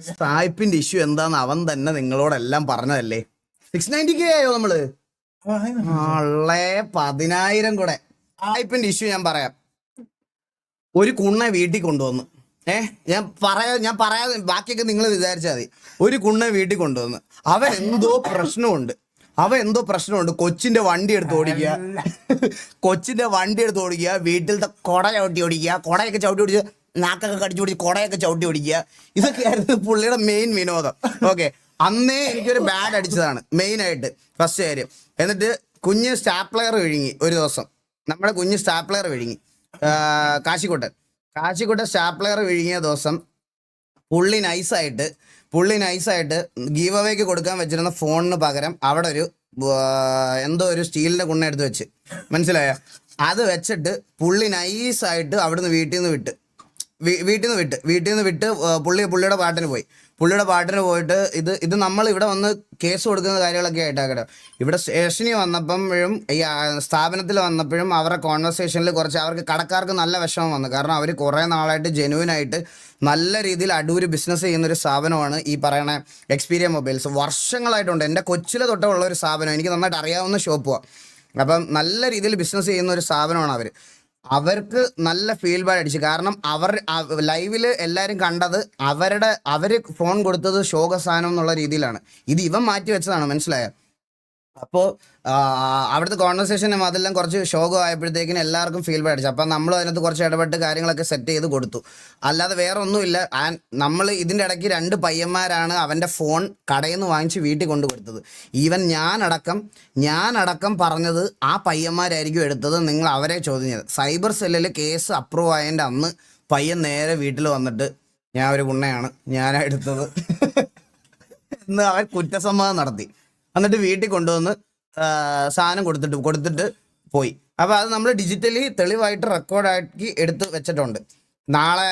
സായിപ്പിന്റെ issue എന്താന്ന് അവൻ തന്നെ നിങ്ങളോടെല്ലാം പറഞ്ഞതല്ലേ? സിക്സ് നയന്റി കെ ആയോ നമ്മൾ? പതിനായിരം കൂടെ. സായിപ്പിന്റെ ഇഷ്യൂ ഞാൻ പറയാം. ഒരു കുണ്ണെ വീട്ടിൽ കൊണ്ടുവന്നു. ഏ ഞാൻ പറയാ ഞാൻ പറയാ ബാക്കിയൊക്കെ നിങ്ങൾ വിചാരിച്ചാൽ മതി. ഒരു കുണ്ണെ വീട്ടിൽ കൊണ്ടുവന്നു. അവ എന്തോ പ്രശ്നമുണ്ട്. അവ എന്തോ പ്രശ്നമുണ്ട്. കൊച്ചിന്റെ വണ്ടി എടുത്ത് ഓടിക്കുക. കൊച്ചിന്റെ വണ്ടി എടുത്ത് ഓടിക്കുക. വീട്ടിലത്തെ കൊട ചവിട്ടി ഓടിക്കുക. കൊടയൊക്കെ ചവിട്ടി ഓടിച്ച് നാക്കൊക്കെ കടിച്ചു പിടിച്ച് കുടയൊക്കെ ചവിട്ടി പിടിക്കുക. ഇതൊക്കെയായിരുന്നു പുള്ളിയുടെ മെയിൻ വിനോദം. ഓക്കെ അന്നേ എനിക്കൊരു ബാഡ് അടിച്ചതാണ്. മെയിൻ ആയിട്ട്. ഫസ്റ്റ് കാര്യം. എന്നിട്ട് കുഞ്ഞ് സ്റ്റാപ്ലെയർ വിഴുങ്ങി ഒരു ദിവസം. നമ്മുടെ കുഞ്ഞ് സ്റ്റാപ്ലെയർ വിഴുങ്ങി. കാശിക്കോട്ടൻ. കാശിക്കോട്ടൻ സ്റ്റാപ്ലെയർ വിഴുങ്ങിയ ദിവസം പുള്ളി നൈസായിട്ട് പുള്ളി നൈസായിട്ട് ഗീവ് അവേക്ക് കൊടുക്കാൻ വെച്ചിരുന്ന ഫോണിന് പകരം അവിടെ ഒരു എന്തോ ഒരു സ്റ്റീലിന്റെ കുണ്ണ എടുത്ത് വെച്ച്. മനസ്സിലായോ? അത് വെച്ചിട്ട് പുള്ളി നൈസായിട്ട് അവിടുന്ന് വീട്ടിൽ നിന്ന് വിട്ട്. വീട്ടിൽ നിന്ന് വിട്ട് വീട്ടിൽ നിന്ന് വിട്ട് പുള്ളി പുള്ളിയുടെ പാട്ടിന് പോയി. പുള്ളിയുടെ പാട്ടിന് പോയിട്ട് ഇത് ഇത് നമ്മൾ ഇവിടെ വന്ന് കേസ് കൊടുക്കുന്ന കാര്യങ്ങളൊക്കെ ആയിട്ടാകട്ടെ ഇവിടെ സ്റ്റേഷനിൽ വന്നപ്പോഴും ഈ സ്ഥാപനത്തിൽ വന്നപ്പോഴും അവരുടെ കോൺവെർസേഷനിൽ കുറച്ച് അവർക്ക് കടക്കാർക്ക് നല്ല വിഷമം വന്നു. കാരണം അവർ കുറേ നാളായിട്ട് ജെനുവിൻ ആയിട്ട് നല്ല രീതിയിൽ അടൂര് ബിസിനസ് ചെയ്യുന്ന ഒരു സ്ഥാപനമാണ് ഈ പറയണ എക്സ്പീരിയ മൊബൈൽസ് വർഷങ്ങളായിട്ടുണ്ട്. എന്റെ കൊച്ചിലെ തൊട്ടുള്ള ഒരു സ്ഥാപനം. എനിക്ക് നന്നായിട്ട് അറിയാവുന്ന ഷോപ്പുമാണ് അപ്പം നല്ല രീതിയിൽ ബിസിനസ് ചെയ്യുന്ന ഒരു സ്ഥാപനമാണ് അവർ അവർക്ക് നല്ല ഫീൽ ബാഡ് അടിച്ചു. കാരണം അവർ ലൈവിൽ എല്ലാവരും കണ്ടത് അവരുടെ അവർ ഫോൺ കൊടുത്തത് ശോകസാനം എന്നുള്ള രീതിയിലാണ്. ഇത് ഇവൻ മാറ്റി വെച്ചതാണ് മനസ്സിലായോ? അപ്പോൾ അവിടുത്തെ കോൺവെർസേഷനും അതെല്ലാം കുറച്ച് ഷോക്ക് ആയപ്പോഴത്തേക്കിനും എല്ലാവർക്കും ഫീൽ അടിച്ചു അപ്പം നമ്മൾ അതിനകത്ത് കുറച്ച് ഇടപെട്ട് കാര്യങ്ങളൊക്കെ സെറ്റ് ചെയ്ത് കൊടുത്തു. അല്ലാതെ വേറെ ഒന്നുമില്ല നമ്മൾ ഇതിന്റെ ഇടയ്ക്ക് രണ്ട് പയ്യന്മാരാണ് അവന്റെ ഫോൺ കടയിൽ നിന്ന് വാങ്ങിച്ച് വീട്ടിൽ കൊണ്ടു കൊടുത്തത് ഈവൻ ഞാനടക്കം ഞാനടക്കം പറഞ്ഞത് ആ പയ്യന്മാരായിരിക്കും എടുത്തത് നിങ്ങൾ അവരെ ചോദ്യം ചെയ്തത് സൈബർ സെല്ലിൽ കേസ് അപ്രൂവ് ആയതിന്റെ അന്ന് പയ്യൻ നേരെ വീട്ടിൽ വന്നിട്ട് ഞാൻ ഒരു ഗുണ്ണയാണ് ഞാനാ എടുത്തത്. എന്ന് അവൻ കുറ്റസമ്മതം നടത്തി. എന്നിട്ട് വീട്ടിൽ കൊണ്ടുവന്ന് സാധനം കൊടുത്തിട്ട് കൊടുത്തിട്ട് പോയി. അപ്പോൾ അത് നമ്മൾ ഡിജിറ്റലി തെളിവായിട്ട് റെക്കോർഡാക്കി എടുത്ത് വെച്ചിട്ടുണ്ട്. നാളെ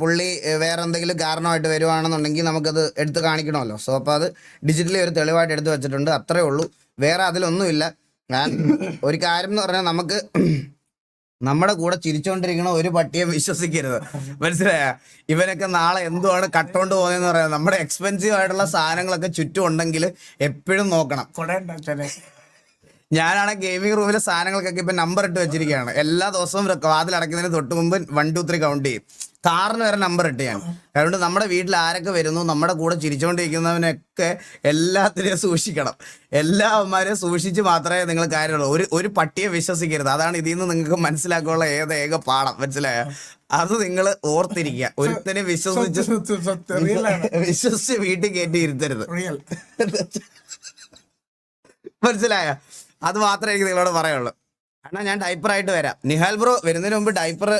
പുള്ളി വേറെ എന്തെങ്കിലും കാരണമായിട്ട് വരുവാണെന്നുണ്ടെങ്കിൽ നമുക്കത് എടുത്ത് കാണിക്കണമല്ലോ. സോ അപ്പോൾ അത് ഡിജിറ്റലി ഒരു തെളിവായിട്ട് എടുത്ത് വെച്ചിട്ടുണ്ട്. അത്രേ ഉള്ളൂ. വേറെ അതിലൊന്നുമില്ല. ഞാൻ ഒരു കാര്യം എന്ന് പറഞ്ഞാൽ നമുക്ക് നമ്മുടെ കൂടെ ചിരിച്ചോണ്ടിരിക്കണ ഒരു പട്ടിയെ വിശ്വസിക്കരുത്. മനസ്സിലായ? ഇവനൊക്കെ നാളെ എന്തുവാണ് കട്ടോണ്ട് പോകുന്നതെന്ന് പറയാം. നമ്മുടെ എക്സ്പെൻസീവ് ആയിട്ടുള്ള സാധനങ്ങളൊക്കെ ചുറ്റും ഉണ്ടെങ്കിൽ എപ്പോഴും നോക്കണം. ഞാനാണ് ഗെയിമിംഗ് റൂമിലെ സാധനങ്ങൾക്കൊക്കെ ഇപ്പൊ നമ്പർ ഇട്ട് വെച്ചിരിക്കുകയാണ്. എല്ലാ ദിവസവും വാതിൽ അടയ്ക്കുന്നതിന് തൊട്ട് മുമ്പ് വൺ ടു ത്രീ കൗണ്ട് ചെയ്യും. കാറിന് വരെ നമ്പർ ഇട്ട് ഞാൻ. അതുകൊണ്ട് നമ്മുടെ വീട്ടിൽ ആരൊക്കെ വരുന്നു നമ്മുടെ കൂടെ ചിരിച്ചുകൊണ്ടിരിക്കുന്നവനൊക്കെ എല്ലാത്തിനെയും സൂക്ഷിക്കണം. എല്ലാ അമ്മമാരെയും സൂക്ഷിച്ച് മാത്രമേ നിങ്ങൾ കാര്യമുള്ളൂ. ഒരു ഒരു പട്ടിയെ വിശ്വസിക്കരുത്. അതാണ് ഇതിൽ നിന്ന് നിങ്ങൾക്ക് മനസ്സിലാക്കാനുള്ള ഏക ഏക പാഠം. മനസ്സിലായോ? അത് നിങ്ങൾ ഓർത്തിരിക്കുക. ഒരുത്തനെ വിശ്വസിച്ച് വിശ്വസിച്ച് വീട്ടിൽ കയറ്റി ഇരുത്തരുത്. മനസ്സിലായ? അത് മാത്രമേ എനിക്ക് നിങ്ങളോട് പറയുള്ളൂ കാരണം ഞാൻ ഡൈപ്പറായിട്ട് വരാം. നിഹാൽ ബ്രോ വരുന്നതിന് മുമ്പ് ഡൈപ്പർ